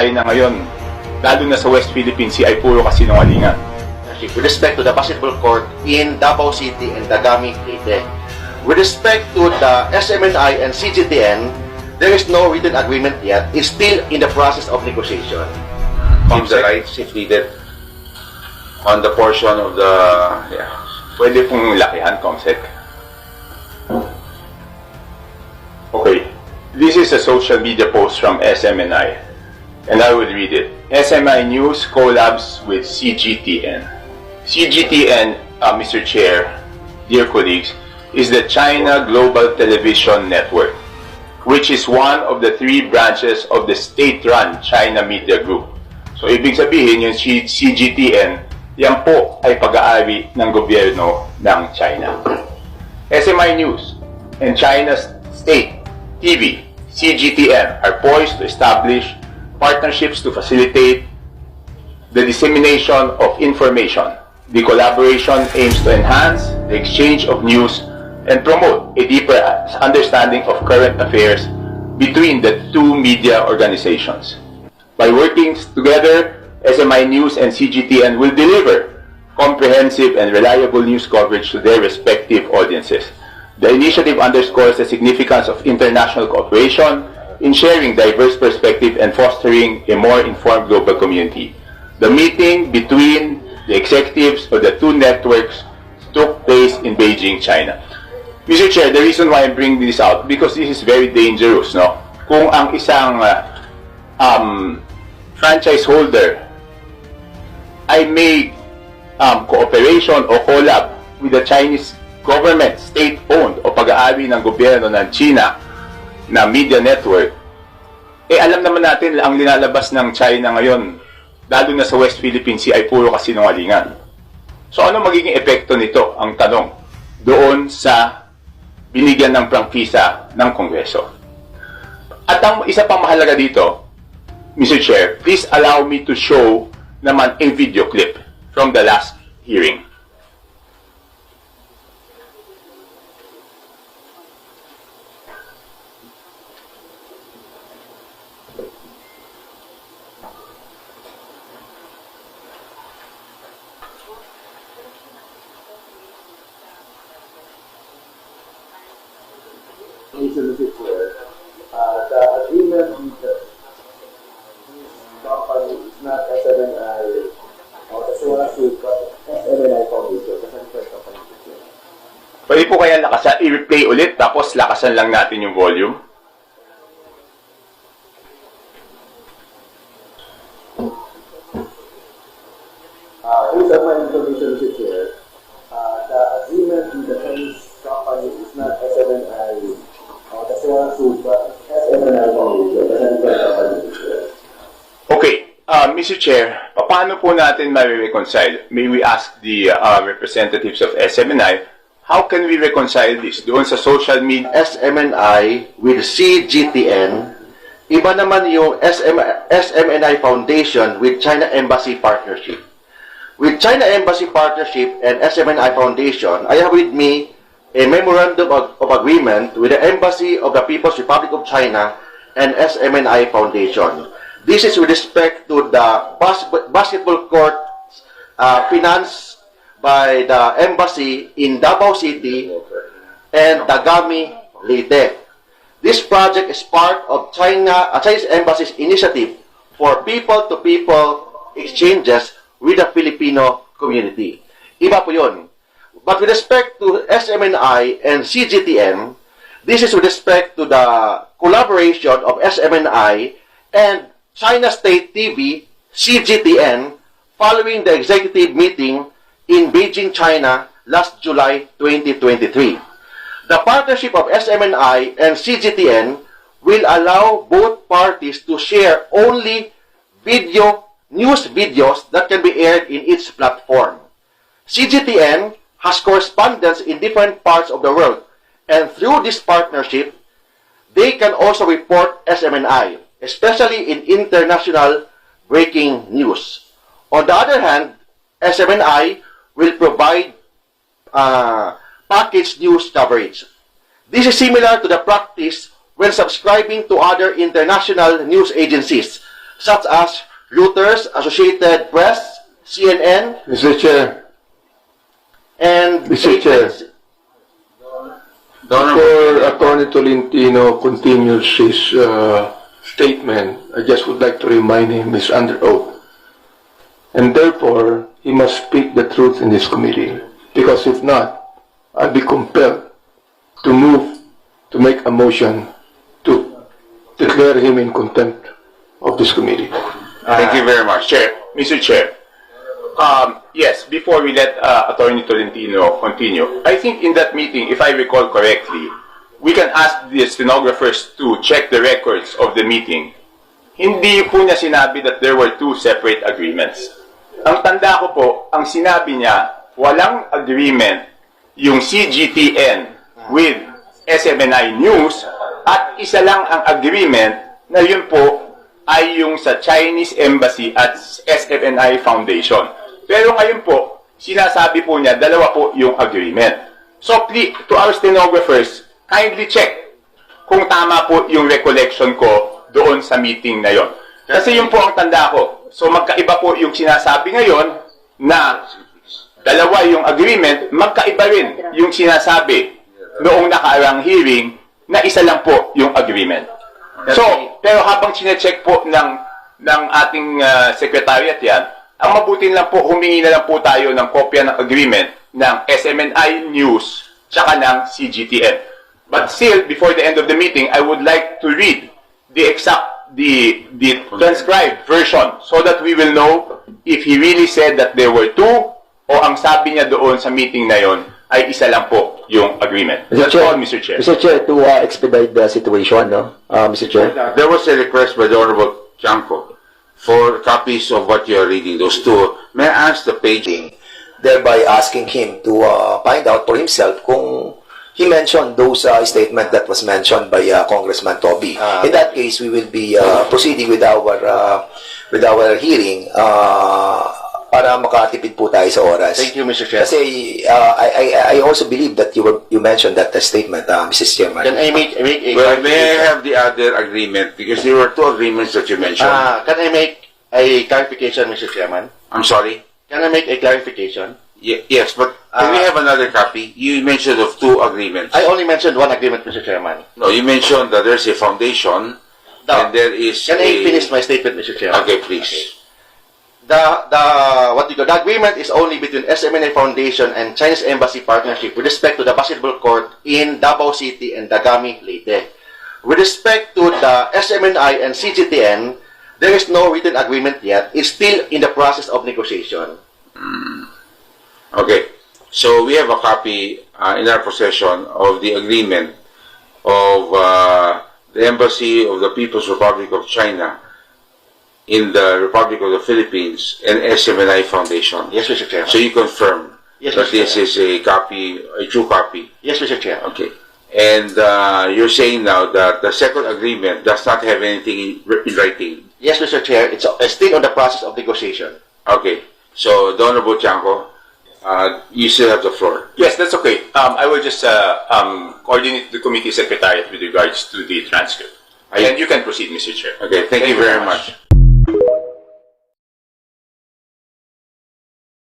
China ngayon, lalo na sa West Philippine Sea, ay puro kasinungalingan. with respect to the basketball court in Davao City and Dagami, Leyte. With respect to the SMNI and CGTN, there is no written agreement yet. It's still in the process of negotiation. Give the rights if needed on the portion of the, yeah. Pwede pong lakihan, Comsec. Okay. This is a social media post from SMNI. And I will read it. SMI News collabs with CGTN. CGTN, uh, Mr. Chair, dear colleagues, is the China Global Television Network, which is one of the three branches of the state-run China Media Group. So, ibig sabihin, yung CGTN, yan po ay pag-aari ng gobyerno ng China. SMI News and China's state TV, CGTN, are poised to establish partnerships to facilitate the dissemination of information. The collaboration aims to enhance the exchange of news and promote a deeper understanding of current affairs between the two media organizations. By working together, SMI News and CGTN will deliver comprehensive and reliable news coverage to their respective audiences. The initiative underscores the significance of international cooperation in sharing diverse perspective and fostering a more informed global community. The meeting between the executives of the two networks took place in Beijing, China. Mr. Chair, the reason why I'm bringing this out because this is very dangerous, no? Kung ang isang uh, um, franchise holder ay may um, cooperation o collab with the Chinese government, state-owned o pag-aari ng gobyerno ng China na media network, eh alam naman natin ang linalabas ng China ngayon, lalo na sa West Philippine Sea, ay puro kasinungalingan. So ano magiging epekto nito? Ang tanong doon sa binigyan ng prangkisa ng Kongreso. At ang isa pang mahalaga dito, Mr. Chair, please allow me to show naman a video clip from the last hearing. Uh, the agreement with the company is not SMNI or the Sora Suit, but SMNI Foundation. Pwede po kaya lakasan, i-replay ulit tapos lakasan lang natin yung volume? Uh, based on my information, Mr. Okay, uh, Mr. Chair, paano po natin ma-reconcile? May we ask the uh, representatives of SMNI, how can we reconcile this? Doon sa social media, SMNI with CGTN, iba naman yung SM, SMNI Foundation with China Embassy Partnership. With China Embassy Partnership and SMNI Foundation, I have with me a memorandum of, of agreement with the Embassy of the People's Republic of China and SMNI Foundation. This is with respect to the bas- basketball court uh, financed by the embassy in Davao City and Dagami, Leyte. This project is part of China, uh, Chinese Embassy's initiative for people-to-people exchanges with the Filipino community. Iba po yun. But with respect to SMNI and CGTN, this is with respect to the collaboration of SMNI and China State TV, CGTN, following the executive meeting in Beijing, China last July 2023. The partnership of SMNI and CGTN will allow both parties to share only video news videos that can be aired in each platform. CGTN has correspondents in different parts of the world, and through this partnership, they can also report SMNI, especially in international breaking news. On the other hand, SMNI will provide uh, package news coverage. This is similar to the practice when subscribing to other international news agencies such as Reuters, Associated Press, CNN, Mr. Chair, and Mr. Chair. Before Attorney Tolentino continues his uh, statement, I just would like to remind him he's under oath. And therefore, he must speak the truth in this committee. Because if not, I'll be compelled to move to make a motion to declare him in contempt of this committee. Thank you very much. Chair, Mr. Chair. Um, yes, before we let uh, Attorney Tolentino continue, I think in that meeting, if I recall correctly, we can ask the stenographers to check the records of the meeting. Hindi po niya sinabi that there were two separate agreements. Ang tanda ko po, ang sinabi niya, walang agreement yung CGTN with SMNI News at isa lang ang agreement na yun po ay yung sa Chinese Embassy at SMNI Foundation. Pero ngayon po, sinasabi po niya, dalawa po yung agreement. So, please, to our stenographers, kindly check kung tama po yung recollection ko doon sa meeting na yon. Kasi yun po ang tanda ko. So, magkaiba po yung sinasabi ngayon na dalawa yung agreement, magkaiba rin yung sinasabi noong nakaarang hearing na isa lang po yung agreement. So, pero habang sinecheck po ng, ng ating uh, secretariat yan, ang mabutin lang po, humingi na lang po tayo ng kopya ng agreement ng SMNI News tsaka ng CGTN. But still, before the end of the meeting, I would like to read the exact, the, the transcribed version so that we will know if he really said that there were two o ang sabi niya doon sa meeting na yon ay isa lang po yung agreement. That's all, Mr. Chair. Mr. Chair, to uh, expedite the situation, no? Uh, Mr. Chair. There was a request by the Honorable Chanko for copies of what you are reading, those two. May I ask the page? Thereby asking him to uh, find out for himself kung he mentioned those uh, statement that was mentioned by uh, Congressman Toby. Ah. In that case, we will be uh, proceeding with our uh, with our hearing uh, para makatipid po tayo sa oras. Thank you, Mr. Chair. Kasi uh, I, I I also believe that you were you mentioned that uh, statement, uh, Mrs. Chairman. Can I make, make a Well, may I have the other agreement? Because there were two agreements that you mentioned. Ah, can I make a clarification, Mr. Chairman? I'm sorry? Can I make a clarification? Ye- yes, but can we Ah. have another copy? You mentioned of two agreements. I only mentioned one agreement, Mr. Chairman. No, you mentioned that there's a foundation and The, there is can a... I finish my statement, Mr. Chairman? Okay, please. The, the, what you call, the agreement is only between SMNA Foundation and Chinese Embassy Partnership with respect to the basketball court in Davao City and Dagami, Leyte. With respect to the SMNI and CGTN, there is no written agreement yet. It's still in the process of negotiation. Okay, so we have a copy uh, in our possession of the agreement of uh, the Embassy of the People's Republic of China in the Republic of the Philippines and SMNI Foundation. Yes, Mr. Chairman. So you confirm Yes, that Mr. this Chair. is a copy, a true copy. Yes, Mr. Chair. Okay. And uh, you're saying now that the second agreement does not have anything in, in writing. Yes, Mr. Chair. It's uh, still on the process of negotiation. Okay. So, the Honorable Chanko, uh, you still have the floor. Yes, that's okay. Um, I will just uh, um, coordinate the committee secretariat with regards to the transcript. I- and you can proceed, Mr. Chair. Okay, thank, you very much.